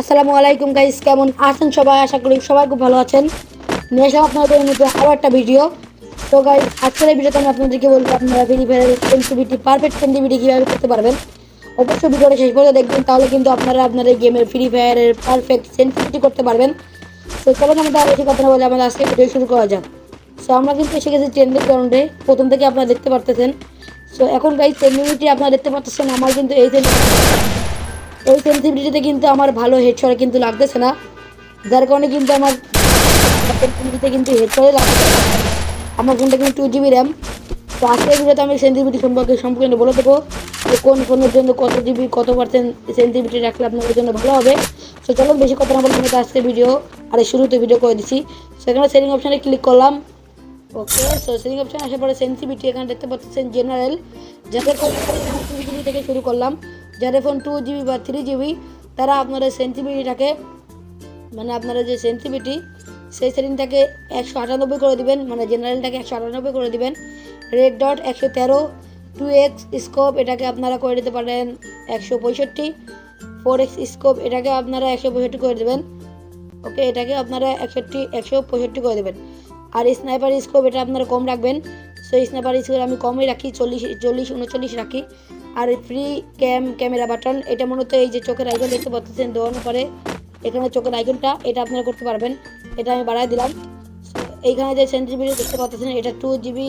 আসসালামু আলাইকুম গাইস কেমন আছেন সবাই? আশা করি সবাই খুব ভালো আছেন। নিয়ে আসলাম আপনাদের মধ্যে আরও একটা ভিডিও তো গাইস আজকের এই ভিডিওতে আমি আপনাদেরকে বলব, আপনারা ফ্রি ফায়ারের সেন্সিভিটি পারফেক্ট সেন্সিভিটি কীভাবে করতে পারবেন, অবশ্যই ভিডিওটা শেষ পর্যন্ত দেখবেন, তাহলে কিন্তু আপনারা এই গেমের ফ্রি ফায়ারের পারফেক্ট সেন্সিভিটি করতে পারবেন। তো, চলুন আমাদের আর বেশি কথা বলে আমাদের আজকে ভিডিও শুরু করা যাক। সো আমরা কিন্তু এসে গেছি ট্রেন্ডের গ্রাউন্ডে প্রথম থেকে আপনারা দেখতে পারতেছেন। সো এখন গাইস সেন্সিভিটি আপনারা দেখতে পাচ্ছেন আমার কিন্তু এই এই সেন্সিভিটিতে কিন্তু আমার ভালো হেডশট কিন্তু লাগতেছে না। যার কারণে কিন্তু আমার সেন্সিভিটিতে কিন্তু হেডশটে লাগছে আমার ফোনটা কিন্তু টু জিবি র্যাম তো আজকের ভিডিওতে আমি সেন্সিভিটি সম্পর্কে সম্পূর্ণ বলে দেবো যে কোন ফোনের জন্য কত জিবি কত পার্সেন্ট সেন্সিভিটি রাখলে আপনাদের জন্য ভালো হবে। তো চলো বেশি কথা না বলে আমি আজকে ভিডিও আর শুরুতে ভিডিও করে দিচ্ছি। সেখানে সেটিং অপশানে ক্লিক করলাম। ওকে সো সেটিং অপশন আসার পরে সেন্সিভিটি এখানে দেখতে পাচ্ছেন জেনারেল যাদের থেকে শুরু করলাম। যাদের ফোন টু জিবি বা থ্রি জিবি তারা আপনারা সেন্সিভিটিটাকে মানে আপনারা যে সেন্সিভিটি সেই সেটিংটাকে একশো আটানব্বই করে দিবেন মানে জেনারেলটাকে একশো আটানব্বই করে দিবেন। রেড ডট একশো তেরো টু এক্স স্কোপ এটাকে আপনারা করে দিতে পারেন একশো পঁয়ষট্টি। ফোর এক্স স্কোপ এটাকে আপনারা একশো পঁয়ষট্টি করে দেবেন। ওকে এটাকে আপনারা একষট্টি, একশো পঁয়ষট্টি করে দেবেন। আর স্নাইপার স্কোপ এটা আপনারা কম রাখবেন। সো স্নাইপার স্কোপ আমি কমই রাখি, চল্লিশ চল্লিশ, উনচল্লিশ রাখি। আর ফ্রি ক্যাম ক্যামেরা বাটন এটা মূলত এই যে চোখের আইকন দেখতে পাচ্ছেন দেওয়ানোর পরে এখানে চোখের আইকনটা এটা আপনারা করতে পারবেন। এটা আমি বাড়াই দিলাম। এইখানে যে সেন্সিভিটি দেখতে পাচ্ছেন, এটা two GB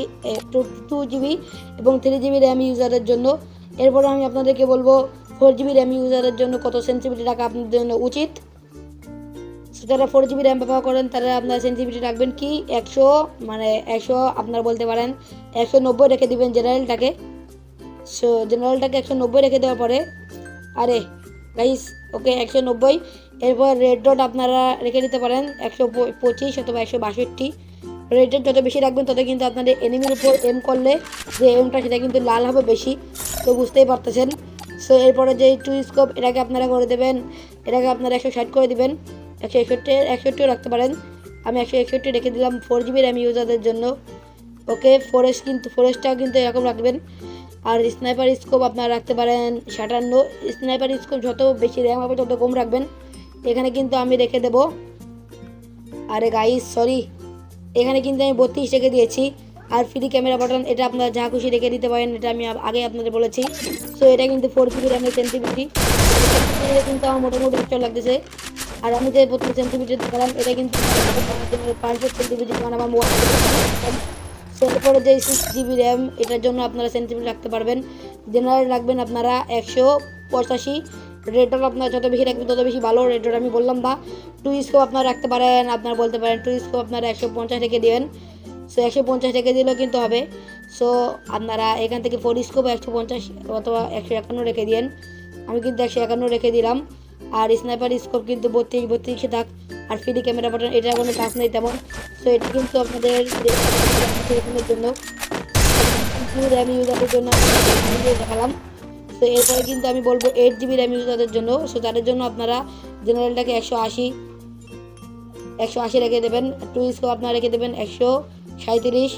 two two GB এবং থ্রি জিবি র্যাম ইউজারের জন্য। এরপরে আমি আপনাদেরকে বলব ফোর জিবি র্যাম ইউজারের জন্য কত সেন্সিভিটি রাখা আপনাদের জন্য উচিত। যারা ফোর জিবি র্যাম ব্যবহার করেন, তারা আপনার সেন্সিভিটি রাখবেন কি? একশো মানে একশো, আপনারা বলতে পারেন, একশো নব্বই রেখে দিবেন জেনারেলটাকে সো জেনারেলটাকে একশো নব্বই রেখে দেওয়ার পরে, আরে গাইস ওকে একশো নব্বই। এরপর রেড ডট আপনারা রেখে দিতে পারেন, একশো পঁচিশ অথবা একশো বাষট্টি। রেড ডট যত বেশি রাখবেন, তত কিন্তু আপনাদের এনিমির উপর এম করলে যে এমটা সেটা কিন্তু লাল হবে বেশি। তো বুঝতেই পারতেছেন। সো এরপরে যে টু স্কোপ এটাকে আপনারা করে দেবেন। এটাকে আপনারা একশো ষাট করে দিবেন। একশো একষট্টি একষট্টিও রাখতে পারেন। আমি একশো একষট্টি রেখে দিলাম ফোর জিবি র্যাম ইউজারদের জন্য। ওকে ফোরেস্ট কিন্তু ফোরেস্টটাও কিন্তু এরকম রাখবেন। আর স্নাইপার স্কোপ আপনারা রাখতে পারেন সাতান্ন। স্নাইপার স্কোপ যত বেশি র্যাম হবে, তত কম রাখবেন। এখানে কিন্তু আমি রেখে দেব। আরে গাইস সরি এখানে কিন্তু আমি বত্রিশ রেখে দিয়েছি। আর ফ্রি ক্যামেরা বাটন এটা আপনারা যা খুশি রেখে দিতে পারেন, এটা আমি আগে আপনাদের বলেছি। সো এটা কিন্তু ফোর জিবি র্যামের সেন্সিভিটি কিন্তু আমার মোটামুটি উচ্চ লাগতেছে। আর আমি যে প্রথম সেন্সিভিটি দেখালাম এটা কিন্তু সেন্সিভিটি কারণ আমার মোবাইল সো এরপরে যে সিক্স জিবি র্যাম এটার জন্য আপনারা সেন্সিভিটি রাখতে পারবেন। জেনারেল রাখবেন আপনারা একশো পঁচাশি। রেড ডট আপনারা যত বেশি রাখবেন, তত বেশি ভালো রেড ডট আমি বললাম বা টু স্কোপ আপনারা রাখতে পারেন, আপনারা বলতে পারেন টু স্কোপ আপনারা একশো পঞ্চাশ রেখে দেবেন। সো একশো পঞ্চাশ রেখে দিলেও কিন্তু হবে। সো আপনারা এখান থেকে ফোর স্কোপ একশো পঞ্চাশ অথবা একশো একান্ন রেখে দিন আমি কিন্তু একশো একান্ন রেখে দিলাম। আর স্নাইপার স্কোপ কিন্তু বত্রিশ, বত্রিশে থাক আর ফ্রি ক্যামেরা বাটন এটা কোনো কাজ নেই তেমন। সো এটা কিন্তু আপনাদের জন্য। র্যাম ইউজারের জন্য দেখালাম। তো এরপরে কিন্তু আমি বলব এইট জিবি র্যাম ইউজারদের জন্য। সো তাদের জন্য আপনারা জেনারেলটাকে একশো আশি একশো আশি রেখে দেবেন। টু স্কোপ আপনারা রেখে দেবেন একশো সাঁত্রিশ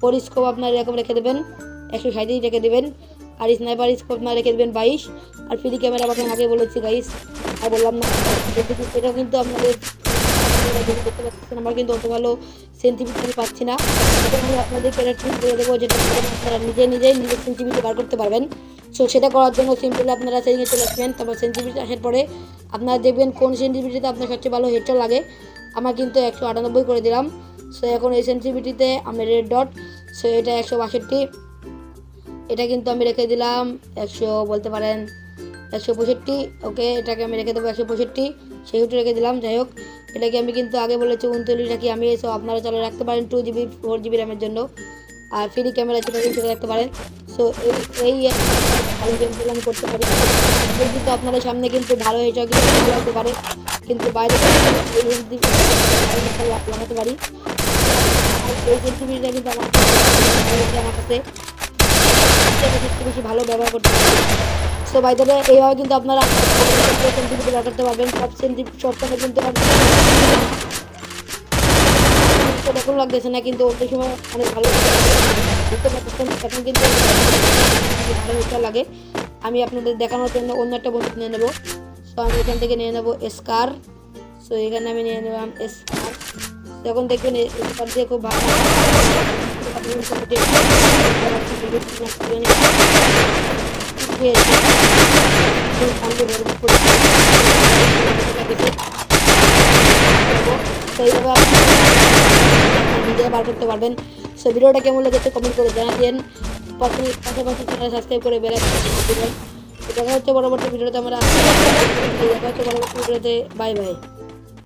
ফোর স্কোপ আপনারা এরকম রেখে দেবেন, একশো সাঁত্রিশ রেখে দেবেন। আর স্নাইপার স্কোপ আপনারা রেখে দেবেন বাইশ। আর ফ্রি ক্যামেরা বাটন আগে বলেছি গাইস আর বললাম না। এটা কিন্তু আপনাদের দেখতে পাচ্ছেন আমার কিন্তু অত ভালো সেন্টিমিটি আমি পাচ্ছি না। আমি আপনাদেরকে এটা ঠিক করে দেবো, যেটা আপনারা নিজে নিজেই নিজের সেন্টিমিটি বার করতে পারবেন। সো সেটা করার জন্য সিম্পলি আপনারা সেদিকে চলে আসবেন, তারপর সেন্টিমিটি আসার পরে আপনারা দেখবেন কোন সেন্টিমিটিতে আপনার সবচেয়ে ভালো হেডশট লাগে। আমার কিন্তু একশো আটানব্বই করে দিলাম। সো এখন এই সেন্টিমিটিতে আমি রেড ডট সো এটা একশো বাষট্টি। এটা কিন্তু আমি রেখে দিলাম, একশো বলতে পারেন একশো পঁয়ষট্টি, ওকে, এটাকে আমি রেখে দেবো একশো পঁয়ষট্টি সেহেতু রেখে দিলাম, যাই হোক, এটাকে আমি কিন্তু আগে বলেছি উনচল্লিশ রাখি আমি এসব আপনারা চালু রাখতে পারেন টু জিবি ফোর জিবি র্যামের জন্য, আর ফ্রি ক্যামেরা সেটা রাখতে পারেন সো এই ভালো গেমগুলো আমি করতে পারি। কিন্তু আপনাদের সামনে কিন্তু ভালো এটা কিন্তু হতে পারে, কিন্তু বাইরে লাগাতে পারি। কিন্তু আমার আমার কাছে বেশি ভালো ব্যবহার করতে পারি। সো বাই দ্য এইভাবে কিন্তু আপনারা ব্যবহার করতে পারবেন। সব সেন্টি সব সময় কিন্তু এখন লাগতেছে না, কিন্তু ওই সময় অনেক ভালো বুঝতে এখন কিন্তু ভালো একটা লাগে। আমি আপনাদের দেখানোর জন্য অন্য একটা বন্ধু নিয়ে নেব। সো আমি এখান থেকে নিয়ে নেব স্কার সো এখানে আমি নিয়ে নিলাম স্কার যখন দেখবেন স্কার দিয়ে খুব ভালো। এইভাবে আপনি নিজেরা বার করতে পারবেন সো ভিডিওটা কেমন লেগেছে কমেন্ট করে জানাবেন। পাশে পাশাপাশি চ্যানেল সাবস্ক্রাইব করে বেলা দেবেন তো দেখা হচ্ছে পরবর্তী ভিডিওতে। আমরা দেখা হচ্ছে পরবর্তী ভিডিওতে। Bye bye.